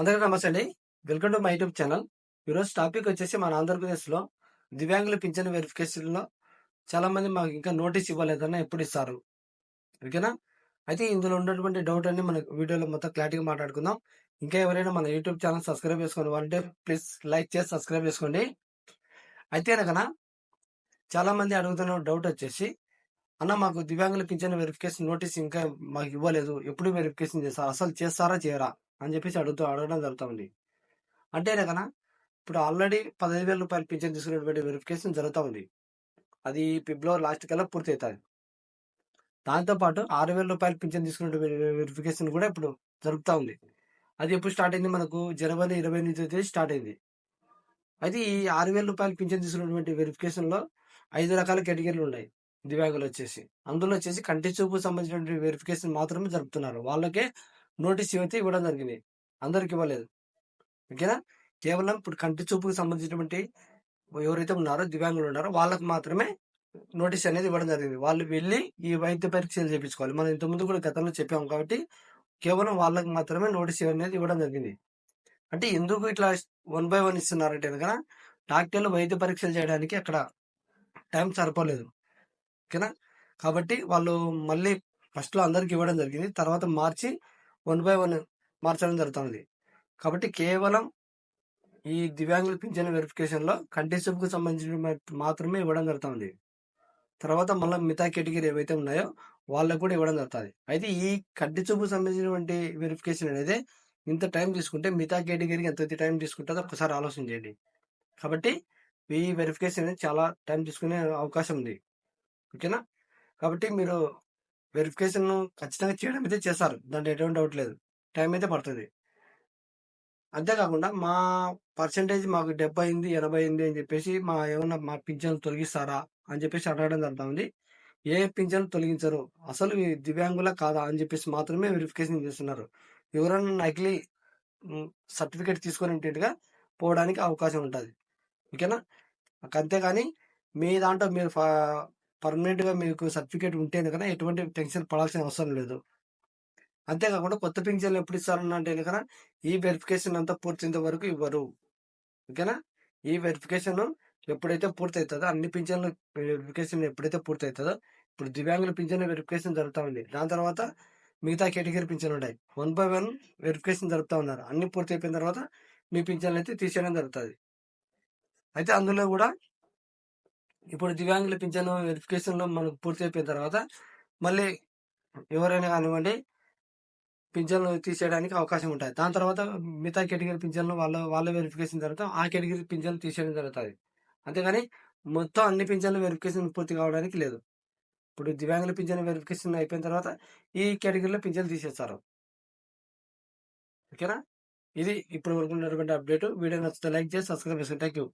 అందరికీ నమస్తే అండి. Welcome to my YouTube channel. ఈరోజు టాపిక్ వచ్చేసి మన ఆంధ్రప్రదేశ్లో దివ్యాంగుల పింఛన్ వెరిఫికేషన్లో చాలా మంది మాకు ఇంకా నోటీస్ ఇవ్వలేదన్న ఎప్పుడు ఇస్తారు. ఓకేనా? అయితే ఇందులో ఉన్నటువంటి డౌట్ అన్ని మన వీడియోలో మొత్తం క్లారిటీగా మాట్లాడుకుందాం. ఇంకా ఎవరైనా మన యూట్యూబ్ ఛానల్ సబ్స్క్రైబ్ చేసుకోండి వాళ్ళంటే ప్లీజ్ లైక్ చేసి సబ్స్క్రైబ్ చేసుకోండి. అయితే అనగా చాలా మంది అడుగుతున్న డౌట్ వచ్చేసి అన్న మాకు దివ్యాంగుల పింఛన్ వెరిఫికేషన్ నోటీస్ ఇంకా మాకు ఇవ్వలేదు. ఎప్పుడు వెరిఫికేషన్ చేస్తారు? అసలు చేస్తారా చేయరా? అని చెప్పేసి అడుగుతూ అడగడం జరుగుతుంది అంటే కదా ఇప్పుడు ఆల్రెడీ పదహైదు వేల రూపాయలు పింఛన్ తీసుకునేటువంటి వెరిఫికేషన్ జరుగుతూ ఉంది అది ఫిబ్రవరి లాస్ట్ కల్లా పూర్తి అవుతుంది దాంతోపాటు ఆరు వేల రూపాయలు పింఛన్ తీసుకునే వెరిఫికేషన్ కూడా ఇప్పుడు జరుగుతూ ఉంది అది ఎప్పుడు స్టార్ట్ అయింది మనకు? జనవరి ఇరవై ఎనిమిది స్టార్ట్ అయింది. అయితే ఈ ఆరు వేల రూపాయలు పింఛన్ తీసుకున్నటువంటి వెరిఫికేషన్లో ఐదు రకాల కేటగిరీలు ఉన్నాయి. దివ్యాంగులు వచ్చేసి. అందులో వచ్చేసి కంటి చూపు సంబంధించినటువంటి వెరిఫికేషన్ మాత్రమే జరుపుతున్నారు. వాళ్ళకే నోటీస్ అయితే ఇవ్వడం జరిగింది. అందరికి ఇవ్వలేదు. ఓకేనా? కేవలం ఇప్పుడు కంటి చూపుకు సంబంధించినటువంటి ఎవరైతే ఉన్నారో దివ్యాంగులు ఉన్నారో వాళ్ళకి మాత్రమే నోటీస్ అనేది ఇవ్వడం జరిగింది. వాళ్ళు వెళ్ళి ఈ వైద్య పరీక్షలు చేయించుకోవాలి మనం ఇంతకుముందు కూడా గతంలో చెప్పాము కాబట్టి కేవలం వాళ్ళకి మాత్రమే నోటీస్ అనేది ఇవ్వడం జరిగింది. అంటే ఎందుకు ఇట్లా వన్ బై వన్ ఇస్తున్నారంటే కనుక డాక్టర్లు వైద్య పరీక్షలు చేయడానికి అక్కడ టైం సరిపోలేదు. ఓకేనా? కాబట్టి వాళ్ళు మళ్ళీ ఫస్ట్లో అందరికి ఇవ్వడం జరిగింది. తర్వాత మార్చి వన్ బై వన్ మార్చడం జరుగుతుంది. కాబట్టి కేవలం ఈ దివ్యాంగుల పింఛన్ వెరిఫికేషన్లో కంటి చూపుకు సంబంధించిన మాత్రమే ఇవ్వడం జరుగుతుంది. తర్వాత మళ్ళీ మిగతా కేటగిరీ ఏవైతే ఉన్నాయో వాళ్ళకు కూడా ఇవ్వడం జరుగుతుంది. అయితే ఈ కంటి చూపుకు సంబంధించినటువంటి వెరిఫికేషన్ అనేది ఇంత టైం తీసుకుంటే మిగతా కేటగిరీకి ఎంత టైం తీసుకుంటుందో ఒకసారి ఆలోచన చేయండి. కాబట్టి ఈ వెరిఫికేషన్ అనేది చాలా టైం తీసుకునే అవకాశం ఉంది. ఓకేనా? కాబట్టి మీరు వెరిఫికేషన్ ఖచ్చితంగా చేయడం అయితే చేస్తారు. దాంట్లో ఎటువంటి డౌట్ లేదు. టైం అయితే పడుతుంది. అంతేకాకుండా మా పర్సంటేజ్ మాకు డెబ్బై అయింది ఎనభై అయింది అని చెప్పేసి మా ఏమన్నా మా పింఛన్లు తొలగిస్తారా అని చెప్పేసి అడగడం జరుగుతుంది. ఏ పింఛన్లు తొలగించరు? అసలు దివ్యాంగుల కాదా అని చెప్పేసి మాత్రమే వెరిఫికేషన్ చేస్తున్నారు. ఎవరైనా నకిలీ సర్టిఫికేట్ తీసుకునేట్టుగా పోవడానికి అవకాశం ఉంటుంది. ఓకేనా? అంతేగాని మీ దాంట్లో మీరు పర్మనెంట్గా మీకు సర్టిఫికేట్ ఉంటే కనుక ఎటువంటి టెన్షన్ పడాల్సిన అవసరం లేదు. అంతేకాకుండా కొత్త పింఛన్లు ఎప్పుడు ఇస్తారన్నంటే కనుక ఈ వెరిఫికేషన్ అంతా పూర్తయినంత వరకు ఇవ్వరు. ఓకేనా? ఈ వెరిఫికేషన్ ఎప్పుడైతే పూర్తవుతుందో అన్ని పింఛన్లు వెరిఫికేషన్ ఎప్పుడైతే పూర్తవుతుందో ఇప్పుడు దివ్యాంగుల పింఛన్ వెరిఫికేషన్ జరుగుతూ ఉంది. దాని తర్వాత మిగతా కేటగిరీ పింఛన్ ఉంటాయి వన్ బై వన్ వెరిఫికేషన్ జరుపుతూ ఉన్నారు. అన్ని పూర్తి అయిపోయిన తర్వాత మీ పింఛన్లు అయితే తీసేయడం జరుగుతుంది. అయితే అందులో కూడా ఇప్పుడు దివ్యాంగుల పింఛను వెరిఫికేషన్లో మనకు పూర్తి అయిపోయిన తర్వాత మళ్ళీ ఎవరైనా కానివ్వండి పింఛన్లు తీసేయడానికి అవకాశం ఉంటుంది దాని తర్వాత మిగతా కేటగిరీ పింఛన్లు వాళ్ళ వాళ్ళ వెరిఫికేషన్ తర్వాత ఆ కేటగిరీ పింఛన్లు తీసేయడం జరుగుతుంది. అంతేగాని మొత్తం అన్ని పింఛన్లు వెరిఫికేషన్ పూర్తి కావడానికి లేదు. ఇప్పుడు దివ్యాంగుల పింఛన్ వెరిఫికేషన్ అయిపోయిన తర్వాత ఈ కేటగిరీలో పింఛన్లు తీసేస్తారు. ఓకేనా? ఇది ఇప్పుడు వరకు ఉన్నటువంటి అప్డేట్. వీడియో నచ్చితే లైక్ చేసి సబ్స్క్రైబ్ చేసుకోండి థ్యాంక్ యూ